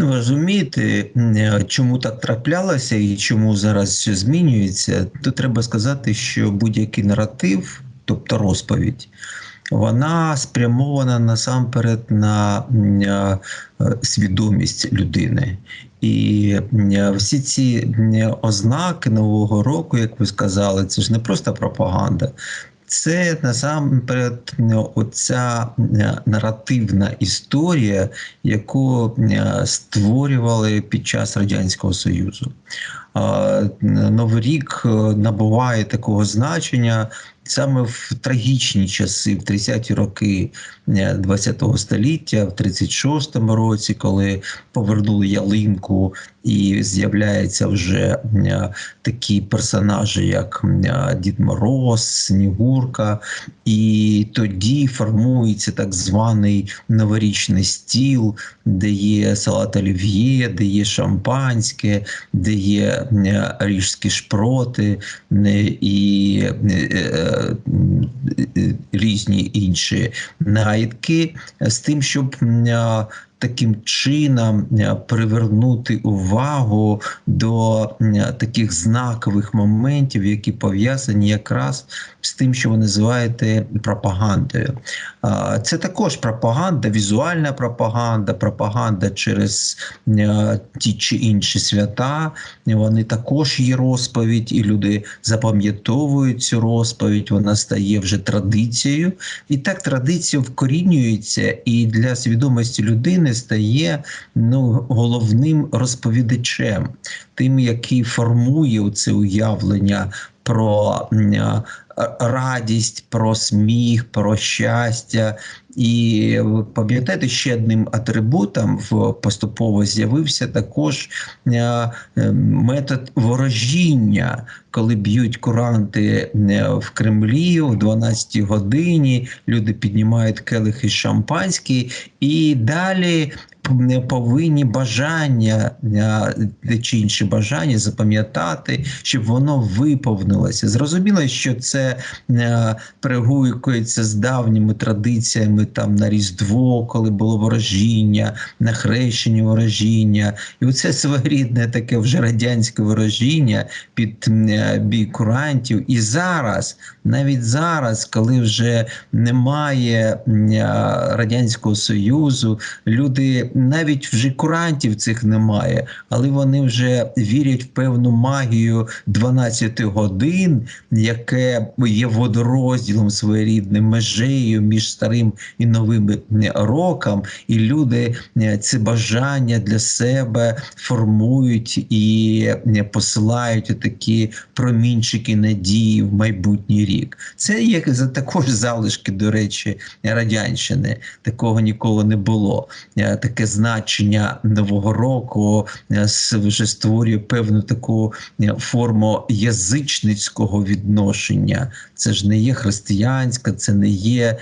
Ну, розумієте, чому так траплялося і чому зараз все змінюється, то треба сказати, що будь-який наратив, тобто розповідь, вона спрямована насамперед на е, свідомість людини. І всі ці ознаки Нового року, як ви сказали, це ж не просто пропаганда. Це насамперед оця наративна історія, яку створювали під час Радянського Союзу. Новий рік е, набуває такого значення саме в трагічні часи, в 30-ті роки ХХ століття, в 36-му році, коли повернули ялинку, і з'являються вже е, такі персонажі, як е, Дід Мороз, Снігурка, і тоді формується так званий новорічний стіл, де є салат олів'є, де є шампанське, де є е, ріжські шпроти і е, е, різні інші наїдки з тим, щоб таким чином е, привернути увагу до е, таких знакових моментів, які пов'язані якраз з тим, що ви називаєте пропагандою. Це також пропаганда, візуальна пропаганда, пропаганда через е, ті чи інші свята. Вони також є розповідь, і люди запам'ятовують цю розповідь. Вона стає вже традицією, і так традиція вкорінюється, і для свідомості людини стає ну, головним розповідачем, тим, який формує це уявлення про радість, про сміх, про щастя. І пам'ятаєте, ще одним атрибутом в поступово з'явився також е, е, метод ворожіння, коли б'ють куранти е, в Кремлі о 12 годині. Люди піднімають келихи шампанські і далі. Не повинні бажання чи інші бажання запам'ятати, щоб воно виповнилося. Зрозуміло, що це е, перегукується з давніми традиціями там на Різдво, коли було ворожіння, на хрещення ворожіння. І оце своєрідне таке вже радянське ворожіння під е, бій курантів. І зараз, навіть зараз, коли вже немає е, Радянського Союзу, люди навіть вже курантів цих немає, але вони вже вірять в певну магію 12 годин, яке є водорозділом своєрідним межею між старим і новим роком, і люди е, це бажання для себе формують і е, посилають такі промінчики надії в майбутній рік. Це є також залишки, до речі, радянщини. Такого ніколи не було. Е, Таке значення нового року вже створює певну таку форму язичницького відношення. Це ж не є християнська, це не є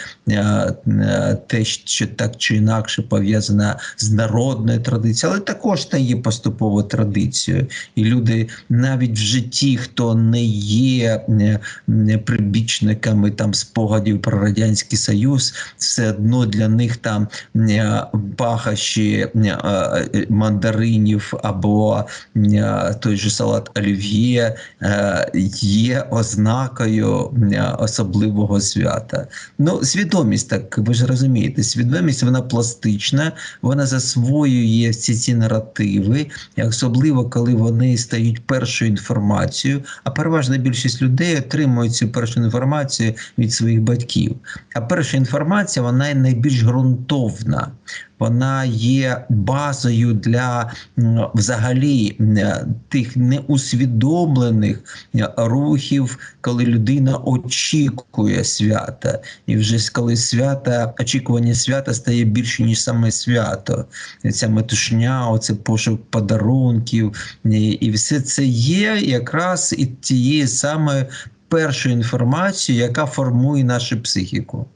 те, що так чи інакше пов'язане з народною традицією, але також не є поступово традицією. І люди навіть в житті, хто не є прибічниками там спогадів про радянський союз, все одно для них там пахощі мандаринів або той же салат олів'є є ознакою особливого свята. Ну, свідомість так ви ж розумієте, свідомість вона пластична, вона засвоює всі ці наративи, особливо коли вони стають першою інформацією. А переважна більшість людей отримують цю першу інформацію від своїх батьків. А перша інформація вона найбільш ґрунтовна. Вона є базою для взагалі тих неусвідомлених рухів, коли людина очікує свята, і вже коли свята, очікування свята стає більше ніж саме свято. Ця метушня, оце пошук подарунків, і все це є якраз і тією самою першою інформацією, яка формує нашу психіку.